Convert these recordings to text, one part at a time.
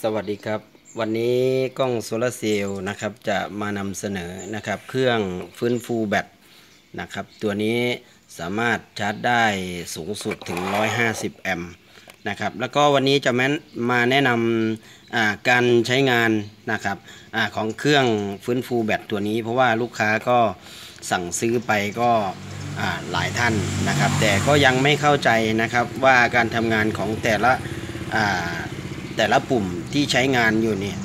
สวัสดีครับ วันนี้กล้องโซลาร์เซลล์นะครับจะมานำเสนอนะครับ เครื่องฟื้นฟูแบตนะครับ ตัวนี้สามารถชาร์จได้สูงสุดถึง 150 แอมป์นะครับ แล้วก็วันนี้จะแม้นมาแนะนำการใช้งานนะครับอของเครื่องฟื้นฟูแบตตัวนี้ เพราะว่าลูกค้าก็สั่งซื้อไปก็หลายท่านนะครับ แต่ก็ยังไม่เข้าใจนะครับว่าการทำงานของแต่ละ แต่ละปุ่มที่ใช้งานอยู่เนี่ย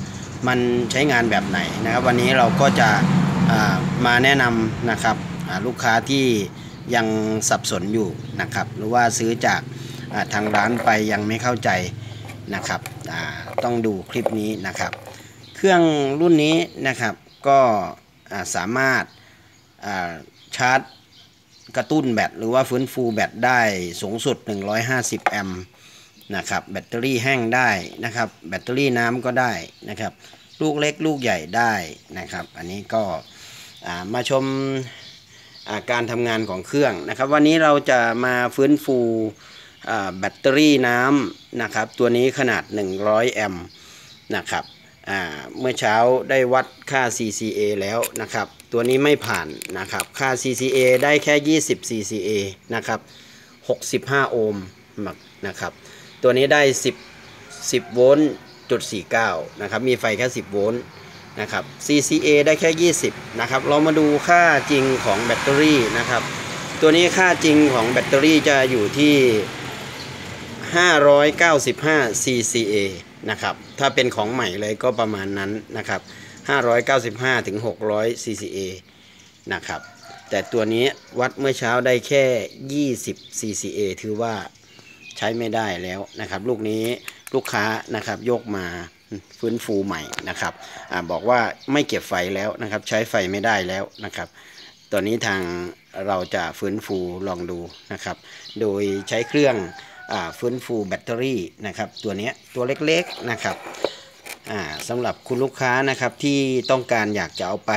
มันใช้งานแบบไหนนะครับ วันนี้เราก็จะามาแนะนำนะครับลูกค้าที่ยังสับสนอยู่นะครับ หรือว่าซื้อจากาทางร้านไปยังไม่เข้าใจนะครับต้องดูคลิปนี้นะครับ เครื่องรุ่นนี้นะครับก็าสามารถาชาร์จกระตุ้นแบตหรือว่าฟื้นฟูแบตได้สูงสุด 150 แอมป์ นะครับแบตเตอรี่แห้งได้นะครับแบตเตอรี่น้ำก็ได้นะครับ ลูกเล็กลูกใหญ่ได้นะครับ อันนี้ก็มาชมาการทำงานของเครื่องนะครับ วันนี้เราจะมาฟื้นฟูแบตเตอรี่น้ำนะครับ ตัวนี้ขนาด 100 แอมป์นะครับเมื่อเช้าได้วัดค่า CCA แล้วนะครับ ตัวนี้ไม่ผ่านนะครับ ค่า CCA ได้แค่ 20 CCA นะครับ 65 โอห์มนะครับ ตัวนี้ได้ 10 10 โวลต์จุด49 นะครับ มีไฟแค่ 10 โวลต์นะครับ CCA ได้แค่ 20 นะครับ เรามาดูค่าจริงของแบตเตอรี่นะครับ ตัวนี้ค่าจริงของแบตเตอรี่จะอยู่ที่ 595 CCA นะครับ ถ้าเป็นของใหม่เลยก็ประมาณนั้นนะครับ 595ถึง600 CCA นะครับ แต่ตัวนี้วัดเมื่อเช้าได้แค่ 20 CCA ถือว่า ใช้ไม่ได้แล้วนะครับ ลูกนี้ลูกค้านะครับยกมาฟื้นฟูใหม่นะครับอบอกว่าไม่เก็บไฟแล้วนะครับ ใช้ไฟไม่ได้แล้วนะครับตอนนี้ทางเราจะฟื้นฟูลองดูนะครับ โดยใช้เครื่องอฟื้นฟูแบตเตอรี่นะครับตัวนี้ตัวเล็กๆนะครับสำหรับคุณลูกค้านะครับที่ต้องการอยากจะเอาไป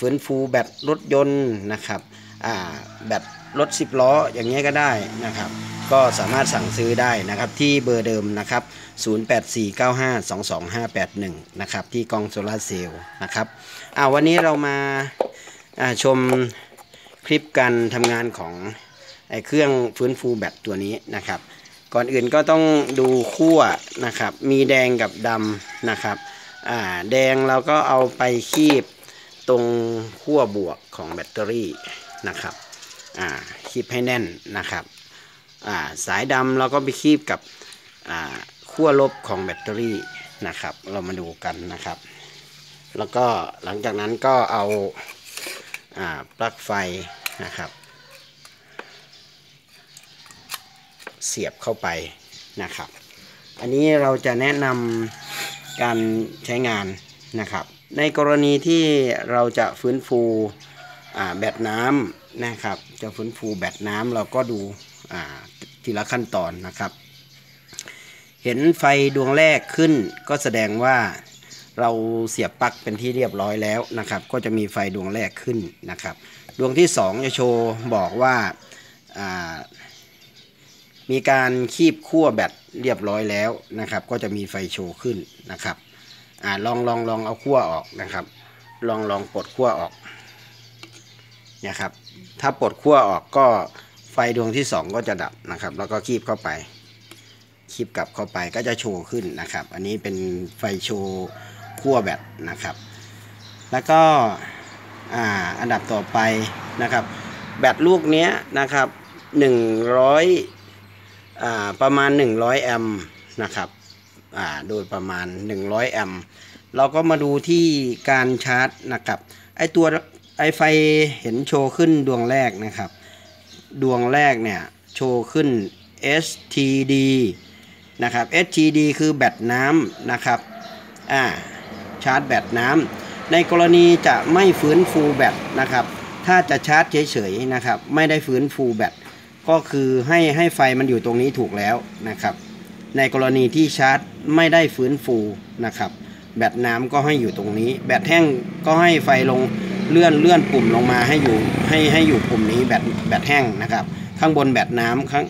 ฟื้นฟูแบตรถยนต์นะครับแบตรถ10ล้ออย่างเงี้ยก็ได้นะครับ ก็สามารถสั่งซื้อได้นะครับที่เบอร์เดิมนะครับ 0849522581 นะครับที่กองโซลาเซลล์นะครับอ่าวันนี้เรามาชมคลิปการทำงานของไอเครื่องฟื้นฟูแบตตัวนี้นะครับ ก่อนอื่นก็ต้องดูขั้วนะครับ มีแดงกับดำนะครับอ่าแดงเราก็เอาไปคีบตรงขั้วบวกของแบตเตอรี่นะครับอ่าคีบให้แน่นนะครับ สายดำเราก็ไปคีบกับขั้วลบของแบตเตอรี่นะครับ เรามาดูกันนะครับ แล้วก็หลังจากนั้นก็เอาอาปลั๊กไฟนะครับ เสียบเข้าไปนะครับ อันนี้เราจะแนะนำการใช้งานนะครับ ในกรณีที่เราจะฟื้นฟูแบตน้ำนะครับ จะฟื้นฟูแบตน้ำเราก็ดู ทีละขั้นตอนนะครับ เห็นไฟดวงแรกขึ้นก็แสดงว่าเราเสียบปลั๊กเป็นที่เรียบร้อยแล้วนะครับ ก็จะมีไฟดวงแรกขึ้นนะครับ ดวงที่ 2 จะโชว์บอกว่ามีการคีบขั้วแบตเรียบร้อยแล้วนะครับ ก็จะมีไฟโชว์ขึ้นนะครับอลองลองลองเอาขั้วออกนะครับ ลองลองปลดขั้วออกนะครับ ถ้าปลดขั้วออกก็ ไฟดวงที่ 2 ก็จะดับนะครับ แล้วก็คีบเข้าไป คีบกลับเข้าไปก็จะโชว์ขึ้นนะครับ อันนี้เป็นไฟโชว์ขั้วแบตนะครับ แล้วก็อ่าอันดับต่อไปนะครับ แบตลูกนี้นะครับ 100อ่าประมาณ 100 แอมป์นะครับอ่าโดยประมาณ 100 แอมป์เราก็มาดูที่การชาร์จนะครับ ไอตัวไอไฟเห็นโชว์ขึ้นดวงแรกนะครับ ดวงแรกเนี่ย โชว์ขึ้น STD นะครับ STD คือแบตน้ำนะครับอ่าชาร์จแบตน้ำในกรณีจะไม่ฟื้นฟูแบตนะครับ ถ้าจะชาร์จเฉยๆนะครับ ไม่ได้ฟื้นฟูแบตก็คือให้ให้ไฟมันอยู่ตรงนี้ถูกแล้วนะครับ ในกรณีที่ชาร์จไม่ได้ฟื้นฟูนะครับ แบตน้ำก็ให้อยู่ตรงนี้ แบตแห้งก็ให้ไฟลง เลื่อนเลื่อนปุ่มลงมาให้อยู่ให้ให้อยู่ปุ่มนี้แบตแบตแห้งนะครับ ข้างบนแบตน้ำข้าง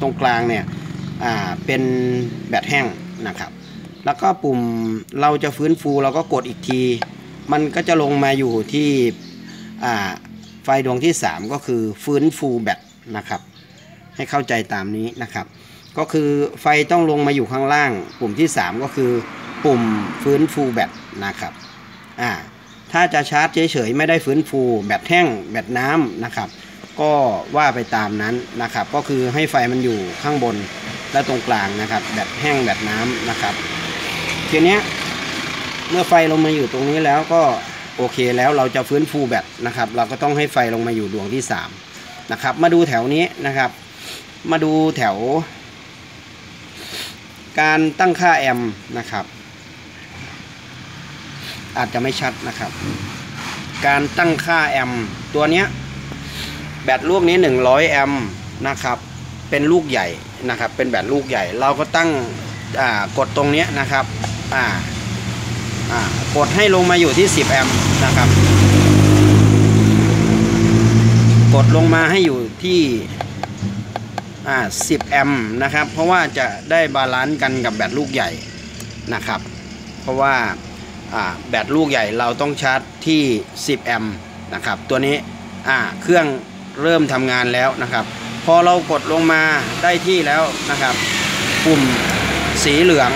ตรงกลางเนี่ยอ่าเป็นแบตแห้งนะครับ แล้วก็ปุ่มเราจะฟื้นฟูเราก็กดอีกที มันก็จะลงมาอยู่ที่อ่าไฟดวงที่ 3 ก็คือฟื้นฟูแบตนะครับ ให้เข้าใจตามนี้นะครับ ก็คือไฟต้องลงมาอยู่ข้างล่าง ปุ่มที่ 3 ก็คือปุ่มฟื้นฟูแบตนะครับอ่า ถ้าจะชาร์จเฉยๆไม่ได้ฟื้นฟู แบตแห้งแบตน้ำนะครับ ก็ว่าไปตามนั้นนะครับ ก็คือให้ไฟมันอยู่ข้างบนและตรงกลางนะครับ แบตแห้งแบตน้ำนะครับทีนี้เมื่อไฟลงมาอยู่ตรงนี้แล้วก็โอเคแล้วเราจะฟื้นฟูแบตนะครับ เราก็ต้องให้ไฟลงมาอยู่ดวงที่3นะครับ มาดูแถวนี้นะครับ มาดูแถว การตั้งค่าแอมนะครับ อาจจะไม่ชัดนะครับ การตั้งค่าแอมตัวเนี้ยแบตลูกนี้ 100 แอมนะครับ เป็นลูกใหญ่นะครับ เป็นแบตลูกใหญ่ เราก็ตั้งกดตรงเนี้ยนะครับอ่าอ่ากดให้ลงมาอยู่ที่ 10 แอมนะครับ กดลงมาให้อยู่ที่อ่า10 แอมนะครับ เพราะว่าจะได้บาลานซ์กันกับแบตลูกใหญ่นะครับ เพราะว่า แบตลูกใหญ่เราต้องชาร์จที่ 10 แอมป์นะครับตัวนี้เครื่องเริ่มทำงานแล้วนะครับ พอเรากดลงมาได้ที่แล้วนะครับ ปุ่มสีเหลือง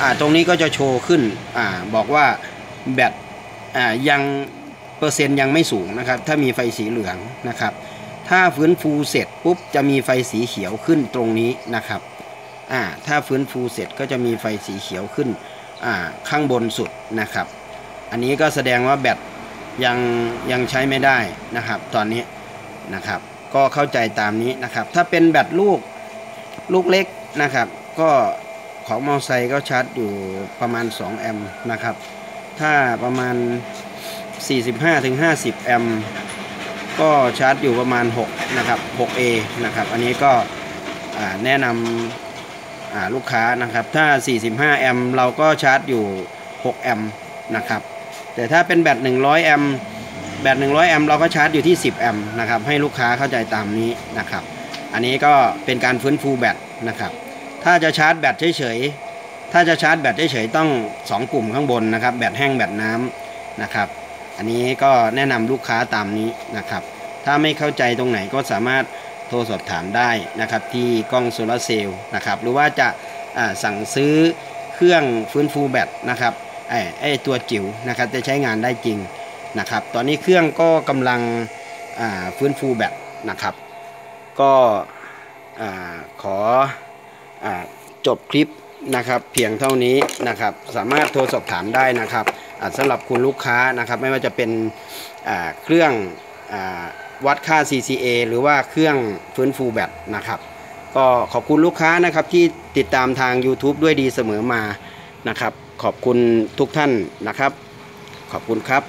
อตรงนี้ก็จะโชว์ขึ้นอบอกว่าแบตยังเปอร์เซ็นต์ยังไม่สูงนะครับ ถ้ามีไฟสีเหลืองนะครับ ถ้าฟื้นฟูเสร็จปุ๊บจะมีไฟสีเขียวขึ้นตรงนี้นะครับถ้าฟื้นฟูเสร็จก็จะมีไฟสีเขียวขึ้น ข้างบนสุดนะครับ อันนี้ก็แสดงว่าแบตยังยังใช้ไม่ได้นะครับ ตอนนี้นะครับ ก็เข้าใจตามนี้นะครับ ถ้าเป็นแบตลูกลูกเล็กนะครับ ก็ของมอเตอร์ไซค์ก็ชาร์จอยู่ประมาณ 2 แอมป์นะครับ ถ้าประมาณ 45-50 แอมป์ก็ชาร์จอยู่ประมาณ 6 นะครับ 6A นะครับ อันนี้ก็แนะนำ ลูกค้านะครับ ถ้า 45 แอมป์เราก็ชาร์จอยู่ 6 แอมป์นะครับ แต่ถ้าเป็นแบต 100 แอมป์แบต 100 แอมป์เราก็ชาร์จอยู่ที่ 10 แอมป์นะครับ ให้ลูกค้าเข้าใจตามนี้นะครับ อันนี้ก็เป็นการฟื้นฟูแบตนะครับ ถ้าจะชาร์จแบตเฉยๆ ถ้าจะชาร์จแบตเฉยๆ ต้อง 2 กลุ่มข้างบนนะครับ แบตแห้งแบตน้ำนะครับ อันนี้ก็แนะนำลูกค้าตามนี้นะครับ ถ้าไม่เข้าใจตรงไหนก็สามารถ โทรสอบถามได้นะครับที่กล้องโซลาร์เซลล์นะครับหรือว่าจะาสั่งซื้อเครื่องฟื้นฟูแบตนะครับไอ้ไอ้ตัวจิ๋วนะครับจะใช้งานได้จริงนะครับตอนนี้เครื่องก็กำลังฟื้นฟูแบตนะครับ ก็ขออจบคลิปนะครับเพียงเท่านี้นะครับสามารถโทรสอบถามได้นะครับสำหรับคุณลูกค้านะครับไม่ว่าจะเป็นเครื่องอ วัดค่า CCA หรือว่าเครื่องฟื้นฟูแบตนะครับ ก็ขอบคุณลูกค้านะครับที่ติดตามทาง YouTube ด้วยดีเสมอมานะครับ ขอบคุณทุกท่านนะครับ ขอบคุณครับ